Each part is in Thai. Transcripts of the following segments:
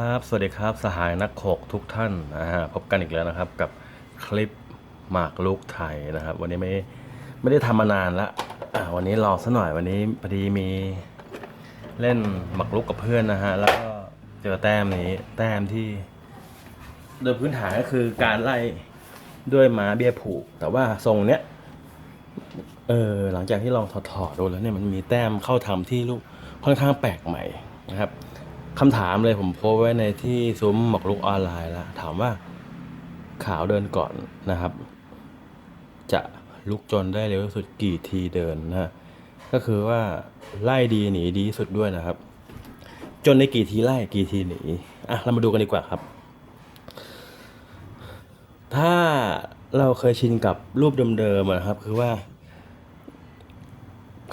ครับ สวัสดีครับ สหายนักโขกทุกท่านนะฮะพบกันอีกแล้วนะครับกับคลิปหมากลุกไทยนะครับ วันนี้ไม่ไม่ได้ทำมานานละอ่าวันนี้รอซะหน่อยวันนี้พอดีมีเล่นหมากลุกกับเพื่อนนะฮะแล้วก็เจอแต้มนี้แต้มที่ โดยพื้นฐานก็คือการไล่ด้วยม้าเบี้ยผูก แต่ว่าทรงเนี้ยเออหลังจากที่ลองถอดๆดูแล้วเนี่ยมันมีแต้มเข้าทำที่ลูกค่อนข้างแปลกใหม่นะครับ คำถามเลยผมโพสไว้ในที่ซุ้มหมอกลุกออนไลน์แล้วถามว่าขาวเดินก่อนนะครับ จะลุกจนได้เร็วที่สุดกี่ทีเดินนะก็คือว่าไล่ดีหนีดีสุดด้วยนะครับ จนในกี่ทีไล่กี่ทีหนีอะเรามาดูกันดีกว่าครับ ถ้าเราเคยชินกับรูปเดิมๆนะครับ คือว่า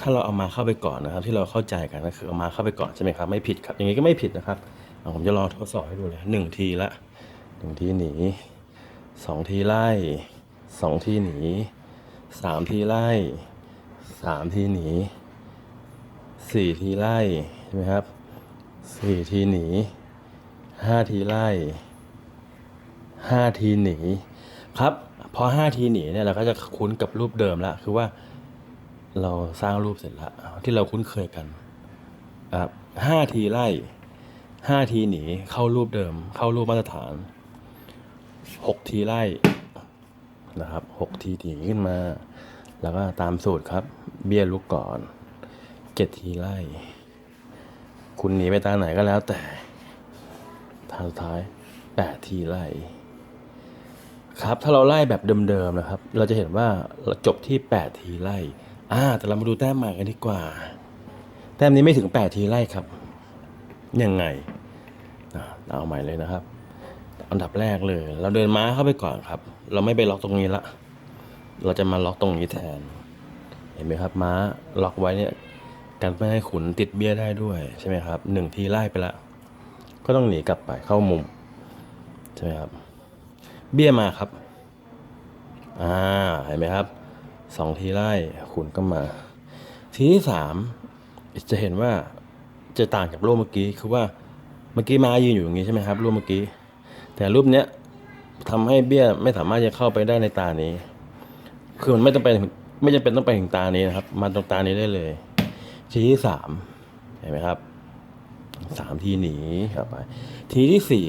ถ้าเราเอามาเข้าไปก่อนนะครับ ที่เราเข้าใจกันก็คือเอามาเข้าไปก่อนใช่ไหมครับไม่ผิดครับอย่างนี้ก็ไม่ผิดนะครับผมจะลองทดสอบให้ดูเลยหนึ่งทีละหนึ่งทีหนีสองทีไล่สองทีหนีสามทีไล่สามทีหนีสี่ทีไล่ใช่ไหมครับสี่ทีหนีห้าทีไล่ห้าทีหนีครับพอห้าทีหนีเนี่ยเราก็จะคุ้นกับรูปเดิมแล้วคือว่า เราสร้างรูปเสร็จแล้วที่เราคุ้นเคยกันครับห้าทีไล่ห้าทีหนีเข้ารูปเดิม เข้ารูปมาตรฐานหกทีไล่นะครับหกทีหนีขึ้นมา แล้วก็ตามสูตรครับ เบี้ยลุกก่อนเจ็ดทีไล่ คุณหนีไปทางไหนก็แล้วแต่ทางสุดท้ายแปดทีไล่ครับถ้าเราไล่แบบเดิมๆนะครับ เราจะเห็นว่าเราจบที่แปดทีไล่ อ่าแต่เรามาดูแต้มใหม่กันดีกว่า แต้มนี้ไม่ถึงแปดทีไล่ครับ ยังไงอ่าเอาใหม่เลยนะครับ อันดับแรกเลย เราเดินม้าเข้าไปก่อนครับ เราไม่ไปล็อกตรงนี้ละ เราจะมาล็อกตรงนี้แทน เห็นไหมครับ ม้าล็อกไว้เนี่ยกันไม่ให้ขุนติดเบี้ยได้ด้วยใช่ไหมครับหนึ่งทีไล่ไปละก็ต้องหนีกลับไปเข้ามุมใช่ไหมครับ เบี้ยมาครับ อ่าเห็นไหมครับ สองทีไล่ขุนก็มา ทีที่สามจะเห็นว่าจะต่างจากรูปเมื่อกี้คือว่าเมื่อกี้มายืนอยู่อย่างนี้ใช่ไหมครับรูปเมื่อกี้ แต่รูปเนี้ยทำให้เบี้ยไม่สามารถจะเข้าไปได้ในตานี้ คือมันไม่ต้องไปไม่จำเป็นต้องไปถึงตานี้นะครับ มาตรงตานี้ได้เลย ทีที่สามเห็นไหมครับสามทีหนีกลับไป ทีที่สี่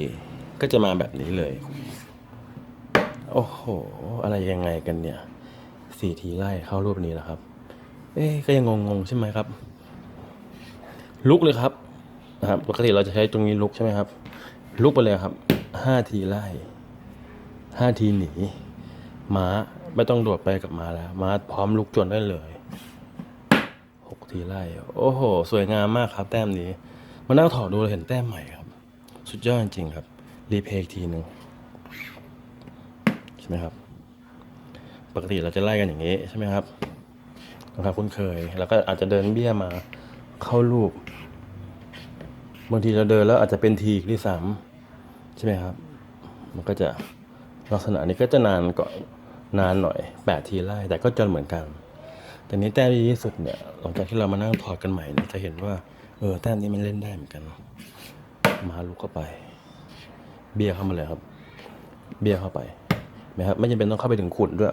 ก็จะมาแบบนี้เลย โอ้โห อะไรยังไงกันเนี่ย สี่ทีไล่เข้ารูปนี้แล้วครับ เอ๊ก็ยังงงๆใช่ไหมครับ ลุกเลยครับนะครับปกติเราจะใช้ตรงนี้ลุกใช่ไหมครับ ลุกไปเลยครับห้าทีไล่ห้าทีหนีม้าไม่ต้องโดดไปกับม้าแล้วม้าพร้อมลุกจวนได้เลยหกทีไล่โอ้โห สวยงามมากครับ แต้มนี้ มานั่งถอดดูเราเห็นแต้มใหม่ครับ สุดยอดจริงๆครับ รีเพย์อีกทีหนึ่งใช่ไหมครับ ปกติเราจะไล่กันอย่างนี้ใช่ไหมครับนะครับคุ้นเคย แล้วก็อาจจะเดินเบี้ยมาเข้ารูป บางทีเราเดินแล้วอาจจะเป็นทีอีกที่สามใช่ไหมครับ มันก็จะลักษณะนี้ก็จะนานก่อนนานหน่อยแปดทีไล่แต่ก็จนเหมือนกัน แต่นี้แต้มที่ที่สุดเนี่ยหลังจากที่เรามานั่งถอดกันใหม่เนี่ยจะเห็นว่าเออแต้มนี้มันเล่นได้เหมือนกัน มาลุกเข้าไป เบี้ยเข้ามาเลยครับ เบี้ยเข้าไปไหมครับไม่จำเป็นต้องเข้าไปถึงขุนด้วย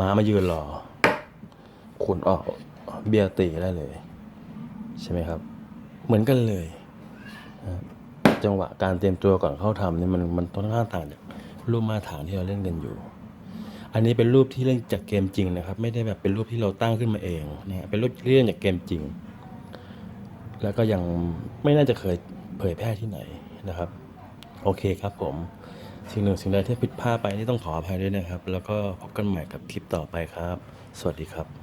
ม้ามายืนรอขุนออกเบี้ยตีได้เลย ใช่ไหมครับ เหมือนกันเลยจังหวะการเตรียมตัวก่อนเข้าทำนี่มันมันต้องข้างต่างจากรูปมาตรฐานที่เราเล่นกันอยู่ อันนี้เป็นรูปที่เล่นจากเกมจริงนะครับ ไม่ได้แบบเป็นรูปที่เราตั้งขึ้นมาเองนะเป็นรูปเล่นจากเกมจริง แล้วก็ยังไม่น่าจะเคยเผยแพร่ที่ไหนนะครับ โอเคครับผม สิ่งหนึ่งสิ่งใดที่ผิดพลาดไปนี่ต้องขออภัยด้วยนะครับ แล้วก็พบกันใหม่กับคลิปต่อไปครับ สวัสดีครับ